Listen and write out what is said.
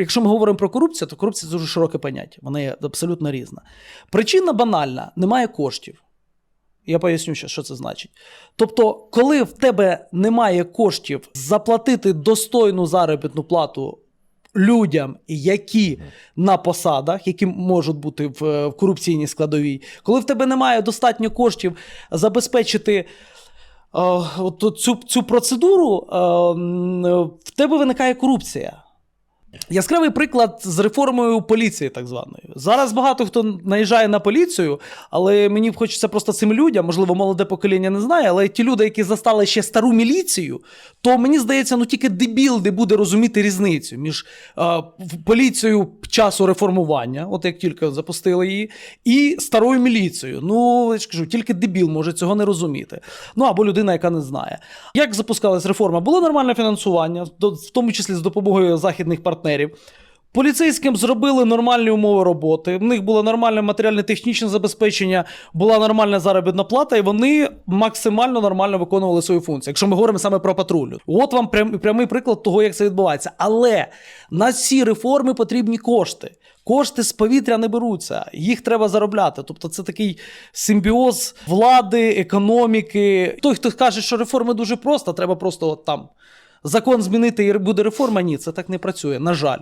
якщо ми говоримо про корупцію, то корупція це дуже широке поняття. Вона є абсолютно різна. Причина банальна: немає коштів. Я поясню, що це значить. Тобто, коли в тебе немає коштів заплатити достойну заробітну плату людям, які на посадах, які можуть бути в, в корупційній складовій, коли в тебе немає достатньо коштів забезпечити. е, от цю, цю процедуру е, в тебе виникає корупція. Яскравий приклад з реформою поліції, так званої. Зараз багато хто наїжджає на поліцію, але мені хочеться просто цим людям, можливо, молоде покоління не знає, але ті люди, які застали ще стару міліцію, то мені здається, ну тільки дебіл не буде розуміти різницю між е, поліцією часу реформування, от як тільки запустили її, і старою міліцією. Ну, я ж кажу, тільки дебіл може цього не розуміти. Ну або людина, яка не знає. Як запускалась реформа? Було нормальне фінансування, в тому числі з допомогою західних партнерів. Поліцейським зробили нормальні умови роботи. В них було нормальне матеріально-технічне забезпечення, була нормальна заробітна плата, і вони максимально нормально виконували свою функцію. Якщо ми говоримо саме про патрулю, от вам прям, прямий приклад того, як це відбувається. Але на ці реформи потрібні кошти. Кошти з повітря не беруться, їх треба заробляти. Тобто, це такий симбіоз влади, економіки. Той, хто каже, що реформи дуже просто, треба просто от там закон змінити і буде реформа. Ні, це так не працює. На жаль.